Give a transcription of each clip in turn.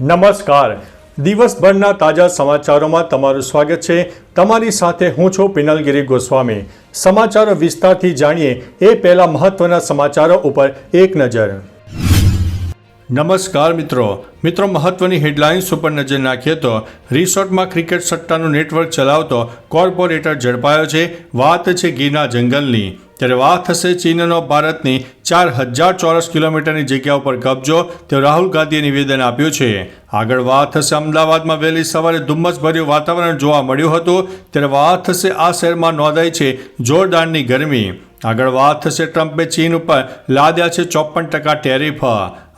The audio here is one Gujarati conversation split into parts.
નમસ્કાર. દિવસભરના તાજા સમાચારોમાં તમારું સ્વાગત છે. તમારી સાથે હું છું પિનલગીરી ગોસ્વામી. સમાચારો વિસ્તારથી જાણીએ એ પહેલા મહત્વના સમાચારો ઉપર એક નજર. નમસ્કાર મિત્રો. મિત્રો, મહત્વની હેડલાઇન્સ ઉપર નજર નાખીએ તો રિસોર્ટમાં ક્રિકેટ સટ્ટાનું નેટવર્ક ચલાવતો કોર્પોરેટર ઝડપાયો છે. વાત છે ગીરના જંગલની. ત્યારે વાત થશે ચીનનો ભારતની ચાર હજાર ચોરસ કિલોમીટરની જગ્યા ઉપર કબજો તે રાહુલ ગાંધીએ નિવેદન આપ્યું છે. આગળ વાત થશે અમદાવાદમાં વહેલી સવારે ધુમ્મસભર્યું વાતાવરણ જોવા મળ્યું હતું, ત્યારે વાત થશે આ શહેરમાં નોંધાઈ છે જોરદારની ગરમી. આગળ વાત થશે ટ્રમ્પે ચીન ઉપર લાદ્યા છે ચોપન ટકા ટેરિફ.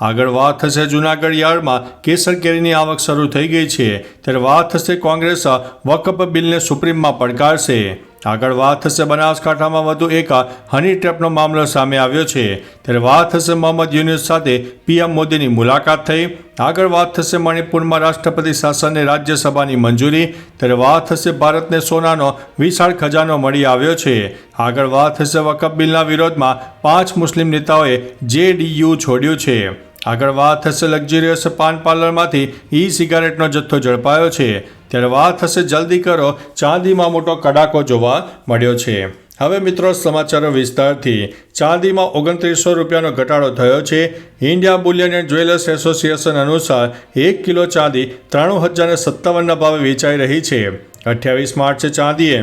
આગળ વાત થશે જૂનાગઢ યાર્ડમાં કેસર કેરીની આવક શરૂ થઈ ગઈ છે, ત્યારે વાત થશે કોંગ્રેસ વકફ બિલને સુપ્રીમમાં પડકારશે. આગળ વાત થશે બનાસકાંઠામાં વધુ એક હની ટ્રેપનો મામલો સામે આવ્યો છે. ત્યારે વાત થશે મોહમ્મદ યુનિસ સાથે પીએમ મોદીની મુલાકાત થઈ. આગળ વાત થશે મણિપુરમાં રાષ્ટ્રપતિ શાસનને રાજ્યસભાની મંજૂરી. ત્યારે વાત થશે ભારતને સોનાનો વિશાળ ખજાનો મળી આવ્યો છે. આગળ વાત થશે વકફ બિલના વિરોધમાં પાંચ મુસ્લિમ નેતાઓએ જેડીયુ છોડ્યું છે. આગળ વાત થશે લક્ઝરિયસ પાન પાર્લરમાંથી ઈ સિગારેટનો જથ્થો ઝડપાયો છે. ત્યારે વાત થશે, જલ્દી કરો. ચાંદીમાં મોટો કડાકો જોવા મળ્યો છે. હવે મિત્રો, સમાચારો વિસ્તારથી. ચાંદીમાં ઓગણત્રીસો રૂપિયાનો ઘટાડો થયો છે. India bullion and jewellers association અનુસાર એક કિલો ચાંદી ત્રાણું હજારને સત્તાવનના ભાવે વેચાઈ રહી છે. અઠ્યાવીસ માર્ચે ચાંદીએ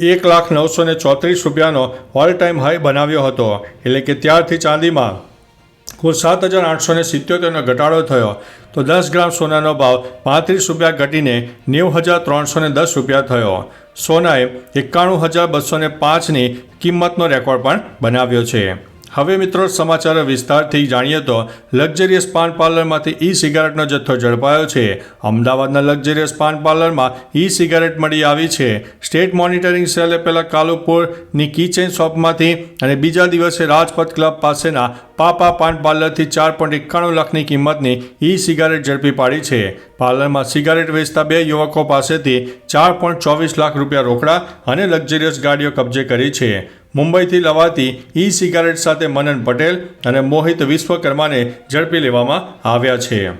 એક લાખ નવસો ચોત્રીસ રૂપિયાનો ઓલ ટાઈમ હાઈ બનાવ્યો હતો. એટલે કે ત્યારથી ચાંદીમાં કુલ સાત હજાર આઠસો ને સિત્યોતેરનો ઘટાડો થયો. તો દસ ગ્રામ સોનાનો ભાવ પાંત્રીસ રૂપિયા ઘટીને નેવું હજાર ત્રણસો ને દસ રૂપિયા થયો. સોનાએ એકાણું હજાર બસો ને પાંચની કિંમતનો રેકોર્ડ પણ બનાવ્યો છે. હવે મિત્રો સમાચાર વિસ્તારથી જાણીએ તો લક્ઝરિયસ પાન પાર્લરમાંથી ઈ સિગારેટનો જથ્થો ઝડપાયો છે. અમદાવાદના લક્ઝરિયસ પાન પાર્લરમાં ઈ સિગારેટ મળી આવી છે. સ્ટેટ મોનિટરિંગ સેલે પહેલાં કાલુપુરની કિચેન શોપમાંથી અને બીજા દિવસે રાજપથ ક્લબ પાસેના પાપા પાન પાર્લરથી ચાર પોઈન્ટ એકાણું લાખની કિંમતની ઈ સિગારેટ ઝડપી પાડી છે. પાર્લરમાં સિગારેટ વેચતા બે યુવકો પાસેથી ચાર પોઈન્ટ ચોવીસ લાખ રૂપિયા રોકડા અને લક્ઝરિયસ ગાડીઓ કબજે કરી છે. મુંબઈથી લવાતી ઈ સિગારેટ સાથે મનન પટેલ અને મોહિત વિશ્વકર્માને ઝડપી લેવામાં આવ્યા છે.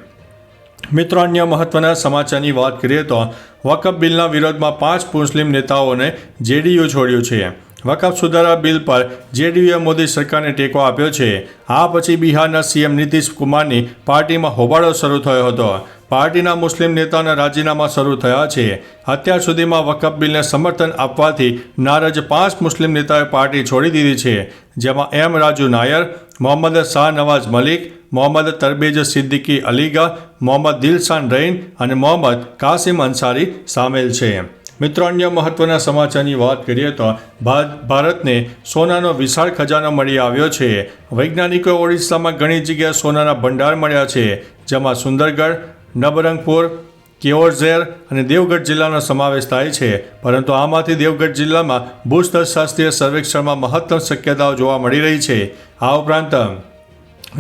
મિત્રો, અન્ય મહત્વના સમાચારની વાત કરીએ તો વકફ બિલના વિરોધમાં પાંચ મુસ્લિમ નેતાઓને જેડીયુ છોડ્યું છે. વકફ સુધારા બિલ પર જેડીયુએ મોદી સરકારને ટેકો આપ્યો છે. આ પછી બિહારના સીએમ નીતિશ કુમારની પાર્ટીમાં હોબાળો શરૂ થયો હતો. પાર્ટીના મુસ્લિમ નેતાના રાજીનામા શરૂ થયા છે. અત્યાર સુધીમાં વકફ બિલને સમર્થન આપવાથી નારાજ પાંચ મુસ્લિમ નેતાઓએ પાર્ટી છોડી દીધી છે. જેમાં એમ રાજુ નાયર, મોહમ્મદ શાહ નવાઝ મલિક, મોહમ્મદ તરબેજ સિદ્દીકી અલીગા, મોહમ્મદ દિલશાન રૈન અને મોહમ્મદ કાસિમ અંસારી સામેલ છે. મિત્રો, અન્ય મહત્વના સમાચારની વાત કરીએ તો ભારતને સોનાનો વિશાળ ખજાનો મળી આવ્યો છે. વૈજ્ઞાનિકો ઓડિશામાં ઘણી જગ્યાએ સોનાના ભંડાર મળ્યા છે. જેમાં સુંદરગઢ નબરંગપુર કેઓરઝેર અને દેવગઢ જિલ્લાનો સમાવેશ થાય છે. પરંતુ આમાંથી દેવગઢ જિલ્લામાં ભૂસ્તરશાસ્ત્રીય સર્વેક્ષણમાં મહત્તમ શક્યતાઓ જોવા મળી રહી છે. આ ઉપરાંત,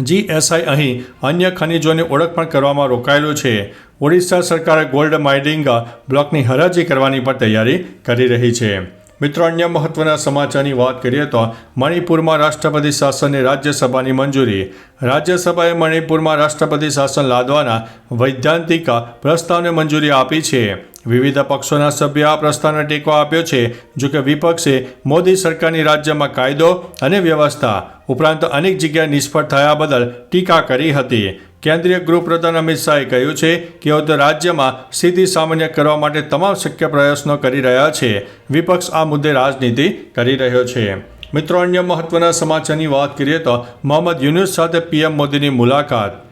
જીએસઆઈ અહીં અન્ય ખનિજોની ઓળખ પણ કરવામાં રોકાયેલું છે. ઓડિશા સરકારે ગોલ્ડ માઇનિંગ બ્લોકની હરાજી કરવાની પણ તૈયારી કરી રહી છે. મિત્રો, અન્ય મહત્વના સમાચારની વાત કરીએ તો મણિપુરમાં રાષ્ટ્રપતિ શાસનને રાજ્યસભાની મંજૂરી. રાજ્યસભાએ મણિપુરમાં રાષ્ટ્રપતિ શાસન લાદવાના વૈધાંતિક પ્રસ્તાવને મંજૂરી આપી છે. વિવિધ પક્ષોના સભ્યો આ પ્રસ્તાવને ટેકો આપ્યો છે જોકે વિપક્ષે મોદી સરકારની રાજ્યમાં કાયદો અને વ્યવસ્થા ઉપરાંત અનેક જગ્યાએ નિષ્ફળ થયા બદલ ટીકા કરી હતી. કેન્દ્રીય ગૃહપ્રધાન અમિત શાહે કહ્યું છે કે તેઓ રાજ્યમાં સ્થિતિ સામાન્ય કરવા માટે તમામ શક્ય પ્રયત્નો કરી રહ્યા છે. વિપક્ષ આ મુદ્દે રાજનીતિ કરી રહ્યો છે. મિત્રો, અન્ય મહત્વના સમાચારની વાત કરીએ તો મોહમ્મદ યુનુસ સાથે પીએમ મોદીની મુલાકાત.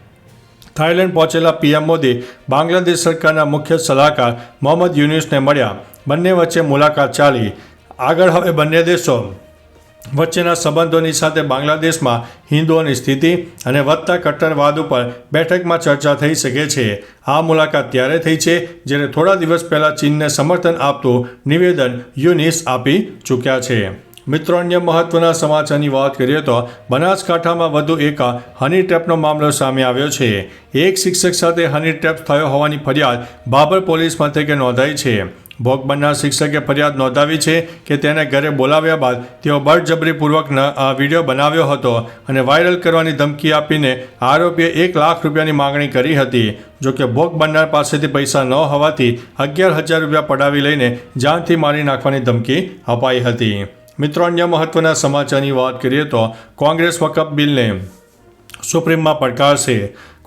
થાઇલેન્ડ પહોંચેલા પીએમ મોદી બાંગ્લાદેશ સરકારના મુખ્ય સલાહકાર મોહમ્મદ યુનુસને મળ્યા. બંને વચ્ચે મુલાકાત ચાલી. આગળ હવે બંને દેશો વચ્ચેના સંબંધોની સાથે બાંગ્લાદેશમાં હિન્દુઓની સ્થિતિ અને વધતા કટ્ટરવાદ ઉપર બેઠકમાં ચર્ચા થઈ શકે છે. આ મુલાકાત ત્યારે થઈ છે જ્યારે થોડા દિવસ પહેલાં ચીનને સમર્થન આપતું નિવેદન યુનિસ આપી ચૂક્યા છે. મિત્રો, અન્ય મહત્વના સમાચારની વાત કરીએ તો બનાસકાંઠામાં વધુ એક હની ટ્રેપનો મામલો સામે આવ્યો છે. એક શિક્ષક સાથે હની ટ્રેપ થયો હોવાની ફરિયાદ બાબર પોલીસ મથકે નોંધાઈ છે. ભોગ બનનાર શિક્ષકે ફરિયાદ નોંધાવી છે કે તેને ઘરે બોલાવ્યા બાદ તેઓ બળજબરીપૂર્વક વીડિયો બનાવ્યો હતો અને વાયરલ કરવાની ધમકી આપીને આરોપીએ એક લાખ રૂપિયાની માંગણી કરી હતી. જોકે ભોગ બનનાર પાસેથી પૈસા ન હોવાથી અગિયાર હજાર રૂપિયા પડાવી લઈને જાનથી મારી નાખવાની ધમકી અપાઈ હતી. મિત્રો, અન્ય મહત્વના સમાચારની વાત કરીએ તો કોંગ્રેસ વકફ બિલને સુપ્રીમમાં પડકારશે.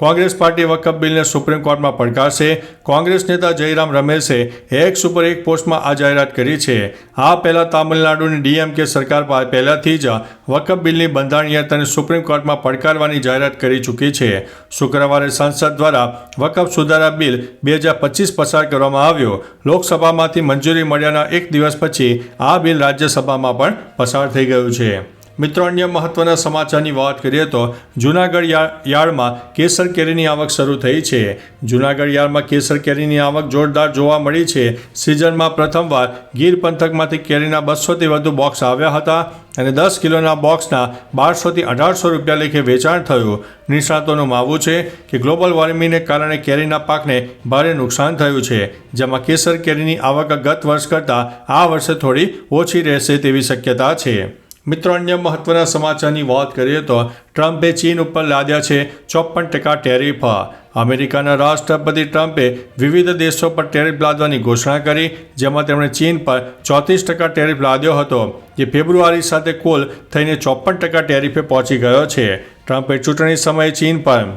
કોંગ્રેસ પાર્ટી વકફ બિલને સુપ્રીમ કોર્ટમાં પડકારશે. કોંગ્રેસ નેતા જયરામ રમેશે એક સુપર એક પોસ્ટમાં આ જાહેરાત કરી છે. આ પહેલાં તામિલનાડુની ડીએમકે સરકાર પહેલાંથી જ વકફ બિલની બંધારણીયતાને સુપ્રીમ કોર્ટમાં પડકારવાની જાહેરાત કરી ચૂકી છે. શુક્રવારે સંસદ દ્વારા વકફ સુધારા બિલ બે હજાર પચીસ પસાર કરવામાં આવ્યો. લોકસભામાંથી મંજૂરી મળ્યાના એક દિવસ પછી આ બિલ રાજ્યસભામાં પણ પસાર થઈ ગયું છે. મિત્રો, અન્ય મહત્વના સમાચારની વાત કરીએ તો જૂનાગઢ યાર્ડમાં કેસર કેરીની આવક શરૂ થઈ છે. જૂનાગઢ યાર્ડમાં કેસર કેરીની આવક જોરદાર જોવા મળી છે. સિઝનમાં પ્રથમવાર ગીર પંથકમાંથી કેરીના બસોથી વધુ બોક્સ આવ્યા હતા અને દસ કિલોના બોક્સના બારસોથી અઢારસો રૂપિયા લેખે વેચાણ થયું. નિષ્ણાતોનું માનવું છે કે ગ્લોબલ વોર્મિંગને કારણે કેરીના પાકને ભારે નુકસાન થયું છે. જેમાં કેસર કેરીની આવક ગત વર્ષ કરતાં આ વર્ષે થોડી ઓછી રહેશે તેવી શક્યતા છે. મિત્રો, અન્ય મહત્વના સમાચારની વાત કરીએ તો ટ્રમ્પે ચીન ઉપર લાદ્યા છે ચોપન ટકા ટેરિફ. અમેરિકાના રાષ્ટ્રપતિ ટ્રમ્પે વિવિધ દેશો પર ટેરિફ લાદવાની ઘોષણા કરી, જેમાં તેમણે ચીન પર ચોત્રીસ ટકા ટેરિફ લાદ્યો હતો, જે ફેબ્રુઆરી સાથે કુલ થઈને ચોપન ટકા ટેરિફે પહોંચી ગયો છે. ટ્રમ્પે ચૂંટણી સમયે ચીન પર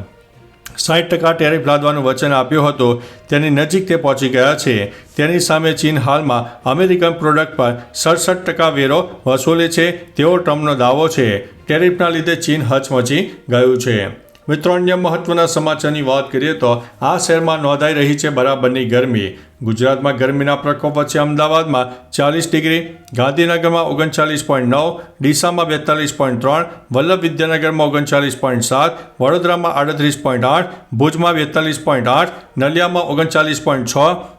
સાઠ ટકા ટેરિફ લાદવાનું વચન આપ્યું હતું. તેની નજીક તે પહોંચી ગયા છે. તેની સામે ચીન હાલમાં અમેરિકન પ્રોડક્ટ પર સડસઠ ટકા વેરો વસૂલે છે. તેવો ટ્રમ્પનો દાવો છે. ટેરિફના લીધે ચીન હચમચી ગયું છે. મિત્રો, અન્ય મહત્વના સમાચારની વાત કરીએ તો આ શહેરમાં નોંધાઈ રહી છે બરાબરની ગરમી. ગુજરાતમાં ગરમીના પ્રકોપ વચ્ચે અમદાવાદમાં ચાલીસ ડિગ્રી, ગાંધીનગરમાં ઓગણચાલીસ પોઈન્ટ નવ, ડીસામાં બેતાલીસ પોઈન્ટ ત્રણ, વલ્લભ વિદ્યાનગરમાં ઓગણચાલીસ પોઈન્ટ સાત, વડોદરામાં આડત્રીસ પોઈન્ટ આઠ, ભુજમાં બેતાલીસ પોઈન્ટ આઠ, નલિયામાં ઓગણચાલીસ પોઈન્ટ છ,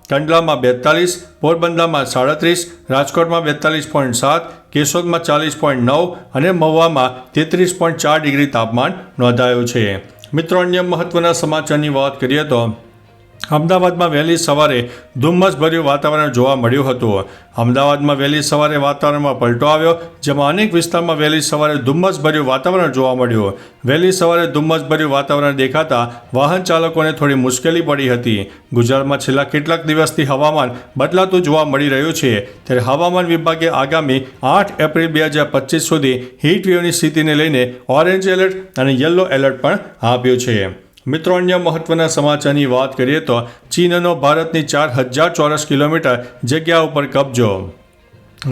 કંડલામાં બેતાલીસ, પોરબંદરમાં સાડત્રીસ, રાજકોટમાં બેતાલીસ પોઈન્ટ સાત, કેશોદમાં ચાલીસ પોઈન્ટ નવ અને મહુવામાં તેત્રીસ પોઈન્ટ ચાર ડિગ્રી તાપમાન નોંધાયું છે. મિત્રો, અન્ય મહત્વના સમાચારની વાત કરીએ તો અમદાવાદમાં વહેલી સવારે ધુમ્મસભર્યું વાતાવરણ જોવા મળ્યું હતું. અમદાવાદમાં વહેલી સવારે વાતાવરણમાં પલટો આવ્યો, જેમાં અનેક વિસ્તારમાં વહેલી સવારે ધુમ્મસભર્યું વાતાવરણ જોવા મળ્યું. વહેલી સવારે ધુમ્મસભર્યું વાતાવરણ દેખાતા વાહન ચાલકોને થોડી મુશ્કેલી પડી હતી. ગુજરાતમાં છેલ્લા કેટલાક દિવસથી હવામાન બદલાતું જોવા મળી રહ્યું છે. ત્યારે હવામાન વિભાગે આગામી આઠ એપ્રિલ બે હજાર પચીસ સુધી હીટ વેવની સ્થિતિને લઈને ઓરેન્જ એલર્ટ અને યલો એલર્ટ પણ આપ્યું છે. મિત્રો, અન્ય મહત્વના સમાચારની વાત કરીએ તો ચીનનો ભારતની ચાર હજાર ચોરસ કિલોમીટર જગ્યા ઉપર કબજો.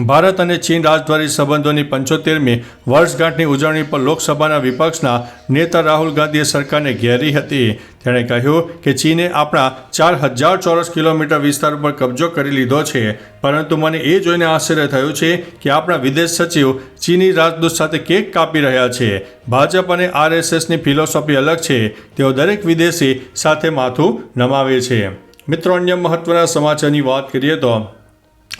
ભારત અને ચીન રાજદ્વારી સંબંધોની પંચોતેરમી વર્ષગાંઠની ઉજવણી પર લોકસભાના વિપક્ષના નેતા રાહુલ ગાંધીએ સરકારને ઘેરી હતી. તેણે કહ્યું કે ચીને આપણા ચાર હજાર ચોરસ કિલોમીટર વિસ્તાર પર કબજો કરી લીધો છે. પરંતુ મને એ જોઈને આશ્ચર્ય થયું છે કે આપણા વિદેશ સચિવ ચીની રાજદૂત સાથે કેક કાપી રહ્યા છે. ભાજપ અને આરએસએસની ફિલોસોફી અલગ છે. તેઓ દરેક વિદેશી સાથે માથું નમાવે છે. મિત્રો, અન્ય મહત્વના સમાચારની વાત કરીએ તો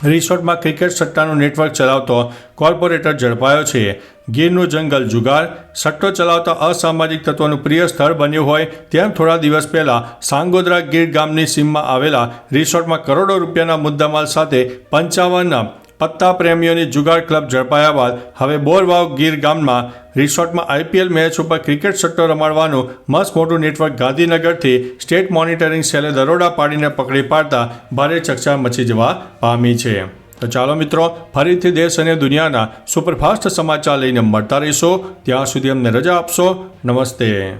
રિસોર્ટમાં ક્રિકેટ સટ્ટાનું નેટવર્ક ચલાવતો કોર્પોરેટર ઝડપાયો છે. ગીરનું જંગલ જુગાર, સટ્ટો ચલાવતા અસામાજિક તત્વોનું પ્રિય સ્થળ બન્યું હોય તેમ થોડા દિવસ પહેલા સાંગોદરા ગીર ગામની સીમમાં આવેલા રિસોર્ટમાં કરોડો રૂપિયાના મુદ્દામાલ સાથે પંચાવન પત્તા પ્રેમીઓની જુગાર ક્લબ ઝડપાયા બાદ હવે બોરવાવ ગીર ગામમાં રિસોર્ટમાં આઈપીએલ મેચ ઉપર ક્રિકેટ સટ્ટો રમાડવાનું મસ્ત મોટું નેટવર્ક ગાંધીનગરથી સ્ટેટ મોનિટરિંગ સેલે દરોડા પાડીને પકડી પાડતા ભારે ચર્ચા મચી જવા પામી છે. તો ચાલો મિત્રો, ફરીથી દેશ અને દુનિયાના સુપરફાસ્ટ સમાચાર લઈને મળતા રહીશો. ત્યાં સુધી અમને રજા આપશો. નમસ્તે.